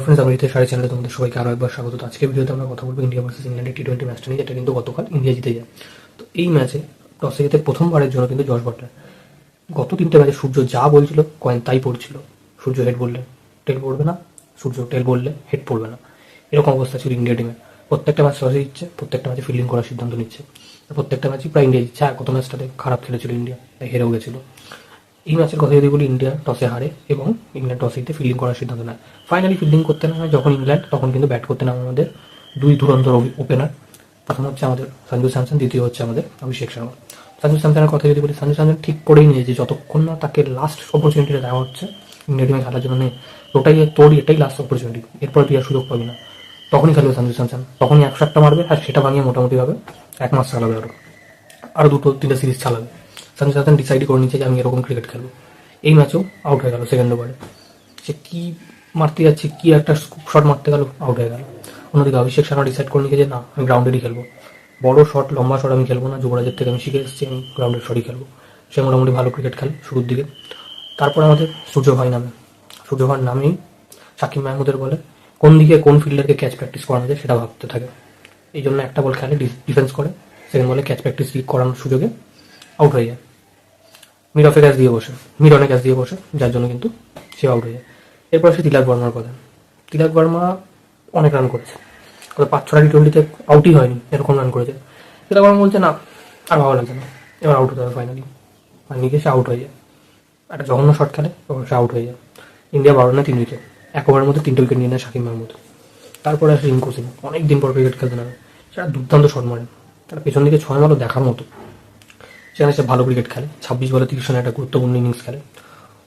Hello friends আমি সাড়ে চ্যানেলে তোমাদের সবাইকে আরও একবার স্বাগত। তো আজকের ভিডিওতে আমরা কথা বলব ইন্ডিয়া ভার্সেস ইংল্যান্ডের টি টোয়েন্টি ম্যাচটা নিয়ে, যেটা কিন্তু গতকাল ইন্ডিয়া জিতে যায়। তো এই ম্যাচে টসে জিতে প্রথমবারের জন্য কিন্তু জশ বাটলার গত তিনটে ম্যাচে সূর্য যা বলছিল কয়েন তাই পড়ছিল। সূর্য হেড বললে টেল পড়বে না, সূর্য টেল বললে হেড পড়বে না। এরকম অবস্থা ছিল ইন্ডিয়া টিমে প্রত্যেকটা ম্যাচ টসে দিচ্ছে প্রত্যেকটা ম্যাচে ফিল্ডিং করার সিদ্ধান্ত নিচ্ছে। প্রত্যেকটা ম্যাচই প্রায় ইন্ডিয়া আর গত ম্যাচটাতে খারাপ খেলেছিল ইন্ডিয়া তাই হেরেও গেছিল। এই ম্যাচের কথা যদি বলি, ইন্ডিয়া টসে হারে এবং ইংল্যান্ড টসে জিতে ফিল্ডিং করার সিদ্ধান্ত নেয়। ফাইনালি ফিল্ডিং করতে না হয়, যখন ইংল্যান্ড, তখন কিন্তু ব্যাট করতে নামে আমাদের দুই ধুরন্ধর ওপেনার প্রথম হচ্ছে আমাদের সঞ্জু স্যামসন, দ্বিতীয় হচ্ছে আমাদের অভিষেক শর্মা। সঞ্জু স্যামসনের কথা যদি বলি, সঞ্জু স্যামসন ঠিক করেই নিয়েছে, যতক্ষণ না তাকে লাস্ট অপরচুনিটিটা দেওয়া হচ্ছে, ইন্ডিয়া টিমে খেলার জন্য ওটাই তোরই, এটাই লাস্ট অপরচুনিটি এরপর তুই আর সুযোগ পাবি না। তখনই খেলবে সঞ্জু স্যামসন। তখনই একশো একটা মারবে, আর সেটা ভাঙিয়ে মোটামুটিভাবে এক মাস চালাবে আরও আরও দুটো, তিনটে সিরিজ চালাবে। সঞ্জু স্যামসন ডিসাইড করে নিচ্ছে যে আমি এরকম ক্রিকেট খেলব। এই ম্যাচও আউট হয়ে গেল সেকেন্ড ওভারে সে কী মারতে যাচ্ছে, কী একটা শট মারতে গেল আউট হয়ে গেল। অন্যদিকে অভিষেক শর্মা ডিসাইড করে নিয়েছে যে না, আমি গ্রাউন্ডেরই খেলব। বড় শট লম্বা শট আমি খেলব না, যুবরাজের থেকে আমি শিখে এসেছি, আমি গ্রাউন্ডের শটই খেলব। সে মোটামুটি ভালো ক্রিকেট খেলে শুরুর দিকে। তারপর আমাদের সূর্যভাই নামে। সূর্যভাই নামেই সাকিব মাহমুদের বলে, কোন দিকে কোন ফিল্ডারকে ক্যাচ প্র্যাকটিস করানো যায় সেটা ভাবতে থাকে। এই জন্য একটা বল খেলে ডিফেন্স করে সেকেন্ড বলে ক্যাচ প্র্যাকটিস করানোর সুযোগে আউট হয়ে যায়। মিরফে ক্যাচ দিয়ে বসে। মিরনে ক্যাচ দিয়ে বসে, যার জন্য কিন্তু সে আউট হয়ে যায়। এরপর আসে তিলাক বর্মার কথা। তিলাক বর্মা অনেক রান করেছে। কত পাঁচ ছটা টি টোয়েন্টিতে আউটই হয়নি, এরকম রান করেছে। তিলাক বর্মা বলছে, না, আর ভালো লাগছে না। এবার আউট হতে হবে ফাইনালি ফাইনালি সে আউট হয়ে যায়। একটা জঘন্য শট খেলে এবং সে আউট হয়ে যায়। ইন্ডিয়া বারো না তিন উইকেট এক ওভারের মধ্যে তিনটে উইকেট নিয়ে নেয় শাকিব মাহমুদ তারপরে আসে রিঙ্কু সিং। অনেক দিন পর ক্রিকেট খেলতে নামে। সেটা দুর্দান্ত শট মারে। তার পেছন দিকে ছয় মারও দেখার মতো। সেখানে সে ভালো ক্রিকেট খেলে। ছাব্বিশ বলে তিরিশ একটা গুরুত্বপূর্ণ ইনিংস খেলে।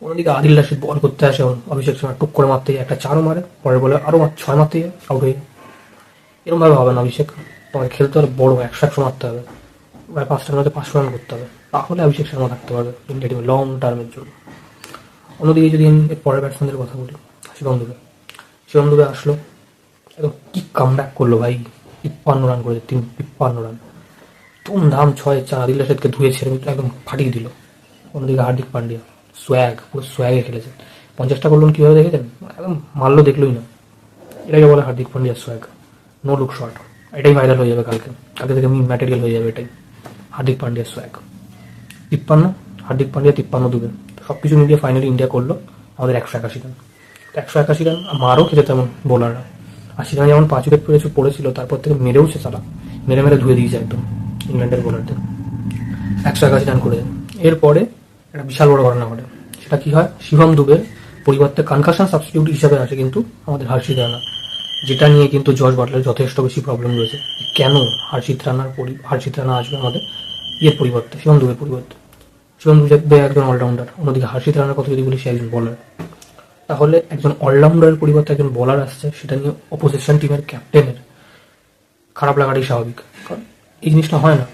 অন্যদিকে আদিল রাশিদ বল করতে আসে এবং অভিষেক শর্মা টুক করে মারতে একটা চারও মারে। পরের বলে আরও ছয় মারতে আউট হয়ে যায়। এরকমভাবে হবে না অভিষেক। তোমাকে খেলতে হলে বড় একশো একশো মারতে হবে। প্রায় পাঁচটা রান পাঁচশো রান করতে হবে। তাহলে অভিষেক শর্মা থাকতে পারবে ইন্ডিয়া টিমে লং টার্মের জন্য। অন্যদিকে যদি আমি এর পরের ব্যাটসম্যানদের কথা বলি, শিবম দুবে। শিবম দুবে আসলো। একদম কি কাম ব্যাক করল ভাই? তিপ্পান্ন রান করেছে, তিন তিপ্পান্ন রান ধুমধাম ছয় চার আদিল রাশেদকে ধুয়ে ছেড়ে একদম ফাটিয়ে দিল। অন্যদিকে হার্দিক পান্ডিয়া সোয়াগ পুরো সোয়াগে খেলেছে পঞ্চাশটা করলেন কীভাবে দেখেছেন? একদম মারলো দেখলোই না। এটাকে বলে Hardik Pandya swag no look shot এটাই ভাইরাল হয়ে যাবে কালকে। কালকে থেকে মিম ম্যাটেরিয়াল হয়ে যাবে এটাই। হার্দিক পান্ডিয়া সোয়াগ তিপ্পান্ন, হার্দিক পান্ডিয়া তিপ্পান্ন দুবে সব কিছু মিলিয়ে ফাইনালি ইন্ডিয়া করল আমাদের একশো একাশি রান। একশো একাশি রান, মারও খেতে তেমন বোলাররা আশি রান যেমন পাঁচ উইকেট পড়েছে পড়েছিল, তারপর থেকে মেরেওছে সালা মেরে মেরে ধুয়ে দিয়েছে একদম। ইংল্যান্ডের বোলারদের। একশো একাশি রান করে এরপরে একটা বিশাল বড় ঘটনা ঘটে। সেটা কি হয়? শিবম দুবের পরিবর্তে কানকাশন সাবস্টিটিউট হিসাবে আসে কিন্তু আমাদের হার্ষিত রানা, যেটা নিয়ে কিন্তু জর্জ বাটলের যথেষ্ট বেশি প্রবলেম রয়েছে। কেন হার্ষিত রানার পরি, হার্ষিত রানা আসবে আমাদের? ইয়ের পরিবর্তে শিবম দুবের পরিবর্তে। শিবম দুবে একজন অলরাউন্ডার অন্যদিকে হার্ষিত রানার কথা যদি বলি, সে একজন বলার তাহলে একজন অলরাউন্ডারের পরিবর্তে একজন বলার আসছে, সেটা নিয়ে অপোজিশন টিমের ক্যাপ্টেনের খারাপ লাগাটাই স্বাভাবিক। কারণ এই জিনিসটা হয় না।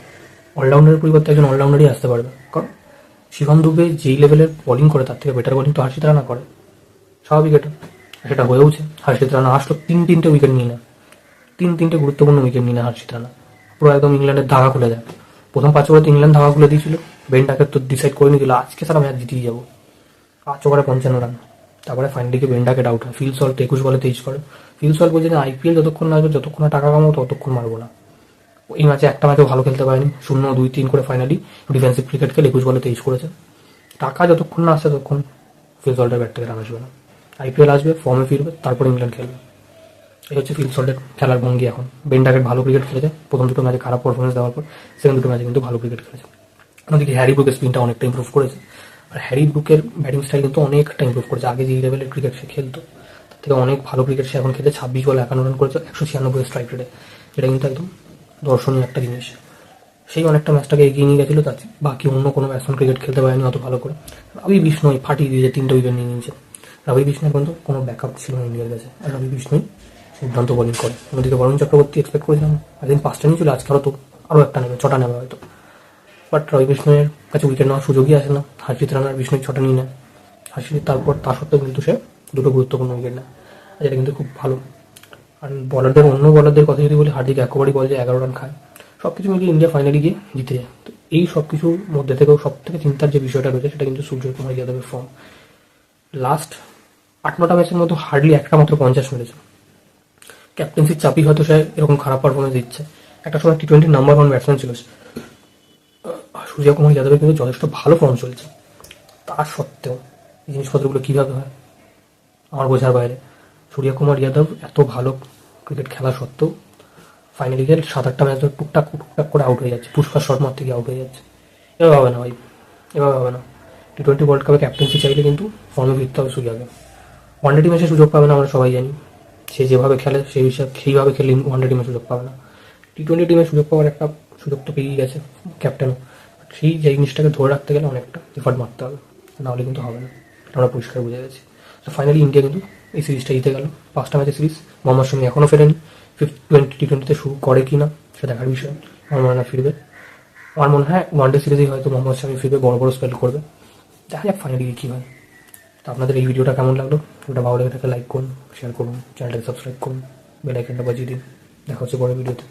অলরাউন্ডারের পরিবর্তে একজন অলরাউন্ডারই আসতে পারবে। কারণ শিবম দুবে যেই লেভেলের বোলিং করে, তার থেকে বেটার বোলিং তো হার্ষিত রানা করে। স্বাভাবিক এটা। সেটা হয়েওছে হার্ষিত রানা আসলো, তিন তিনটে উইকেট নিয়ে না তিন তিনটে গুরুত্বপূর্ণ উইকেট নিয়ে না হার্ষিত রানা। পুরো একদম ইংল্যান্ডের ধাগা খুলে দেয়। প্রথম পাঁচ ওভারে ইংল্যান্ড ধাগা খুলে দিয়েছিল। বেনটাকে তো ডিসাইড করে নিয়েছিল আজকে সারা ম্যাচ জিতিয়ে যাব। পাঁচ ওভারে পঞ্চান্ন রান। তারপরে ফাইনালিকে বেন্ডাকে ডাউট হয়। ফিল সল্ট একুশ বলে তেইশ করে। ফিল সল্ট বলছে আইপিএল যতক্ষণ না আসবে, যতক্ষণ না টাকা কামাবো, ততক্ষণ মারবো না। এই ম্যাচে একটা ম্যাচও ভালো খেলতে পারেনি। শূন্য, দুই, তিন করে ফাইনালি ডিফেন্সিভ ক্রিকেট খেলে একুশ বলে তেইশ করেছে। টাকা যতক্ষণ না আসে ততক্ষণ ফিল সল্টের ব্যাট থেকে রান আসবে না আইপিএল আসবে ফর্মে ফিরবে, তারপর ইংল্যান্ড খেলবে। এই হচ্ছে ফিল সল্টের খেলার ভঙ্গি এখন। বেন্ডাকে ভালো ক্রিকেট খেলেছে। প্রথম দুটো ম্যাচে খারাপ পারফরমেন্স দেওয়ার পর সেকেন্ড দুটো ম্যাচে কিন্তু ভালো ক্রিকেট খেলেছে। অন্যদিকে হ্যারি ব্রুকের স্পিনটা অনেকটা ইম্প্রুভ করেছে। আর হ্যারি ব্রুকের ব্যাটিং স্টাইল কিন্তু অনেকটা ইম্প্রুভ করেছে। আগে যে লেভেলের ক্রিকেট সে খেলতো, তার থেকে অনেক ভালো ক্রিকেট সে এখন খেলতে ছাব্বিশ বলে একান্ন রান করেছে, একশো ছিয়ানব্বই স্ট্রাইক রেটে যেটা কিন্তু একদম দর্শনীয় একটা জিনিস। সেই অনেকটা ম্যাচটাকে এগিয়ে নিয়ে গেছিল, তার বাকি অন্য কোনো ব্যাটসম্যান ক্রিকেট খেলতে পারেনি অত ভালো করে। রবি বিষ্ণুই ফাটিয়ে দিয়েছে তিনটে উইকেট নিয়ে নিয়েছে। রবি বিষ্ণুর কিন্তু কোনো ব্যাকআপ ছিল না ইন্ডিয়ার কাছে। আর রবি বিষ্ণুই সিদ্ধান্ত বোলিং করে। অন্যদিকে বরুণ চক্রবর্তী এক্সপেক্ট করেছিলাম। একদিন পাঁচটা নিয়ে চলে আজকে হয়তো আরও একটা নেবে, ছটা নেবে হয়তো। বাট রবি বিষ্ণুয়ের কাছে উইকেট নেওয়ার সুযোগই আসে না। হার্ষিত রানার বিষ্ণুই ছটা নিয়ে নেয়। হার্ষিত তারপর তা সত্ত্বেও কিন্তু সে দুটো গুরুত্বপূর্ণ উইকেট নেয়। আর এটা কিন্তু খুব ভালো। আর বলারদের অন্য বলারদের কথা যদি বলি হার্দিক একেবারেই বলে যে এগারো রান খায়। সব কিছু মিলিয়ে ইন্ডিয়া ফাইনালি গিয়ে জিতে যায়। তো এই সব কিছুর মধ্যে থেকেও সব থেকে চিন্তার যে বিষয়টা রয়েছে সেটা কিন্তু সূর্য কুমার যাদবের ফর্ম লাস্ট আট নটা ম্যাচের মতো হার্ডলি একটা মাত্র পঞ্চাশ মেরেছে। ক্যাপ্টেন্সির চাপই হয়তো সে এরকম খারাপ পারফরমেন্স দিচ্ছে। একটা সময় টি টোয়েন্টির নাম্বার ওয়ান ব্যাটসম্যান ছিল সে। আহ, সূর্য কুমার যাদবের কিন্তু যথেষ্ট ভালো ফর্ম চলছে। তা সত্ত্বেও এই জিনিসপত্রগুলো কীভাবে হয় আমার বোঝার বাইরে। সূর্য কুমার যাদব এত ভালো ক্রিকেট খেলা সত্ত্বেও ফাইনালি গেল সাত আটটা ম্যাচ টুকটাক টুকটাক করে আউট হয়ে যাচ্ছে। শট মারতে গিয়ে আউট হয়ে যাচ্ছে। এভাবে হবে না ভাই এভাবে হবে না। টি টোয়েন্টি ওয়ার্ল্ড কাপে ক্যাপ্টেন্সি চাইলে কিন্তু ফর্মে ফিরতে হবে সূর্যকে ওয়ান ডে সে সুযোগ পাবে না, আমরা সবাই জানি। সে যেভাবে খেলে সেই হিসাবে সেইভাবে খেলে ওয়ান ডে টিমে সুযোগ পাবে না। টি টোয়েন্টি টিমে সুযোগ পাওয়ার একটা সুযোগ তো পেয়েই গেছে ক্যাপ্টেনও সেই জিনিসটাকে ধরে রাখতে গেলে অনেকটা এফার্ট মারতে হবে। নাহলে কিন্তু হবে না। এটা আমরা পরিষ্কার বুঝে গেছি। তো ফাইনালি ইন্ডিয়া কিন্তু এই সিরিজটা জিতে গেল, পাঁচটা ম্যাচের সিরিজ মোহাম্মদ শামি এখনও ফেরেনি। ফিফ টোয়েন্টি টি টোয়েন্টিতে শুরু করে কি না সেটা দেখার বিষয়। আমার মনে হয় ফিরবে। আমার মনে হয় ওয়ান ডে সিরিজেই হয়তো মোহাম্মদ শামি ফিরবে, বড় বড় স্পেল করবে। দেখা যাক ফাইনালি কী হয়। তো আপনাদের এই ভিডিওটা কেমন লাগল? ওটা ভালো লেগে লাইক করুন শেয়ার করুন চ্যানেলটাকে সাবস্ক্রাইব করুন বেল আইকনটা বাজিয়ে দিন। দেখা হচ্ছে পরের ভিডিওতে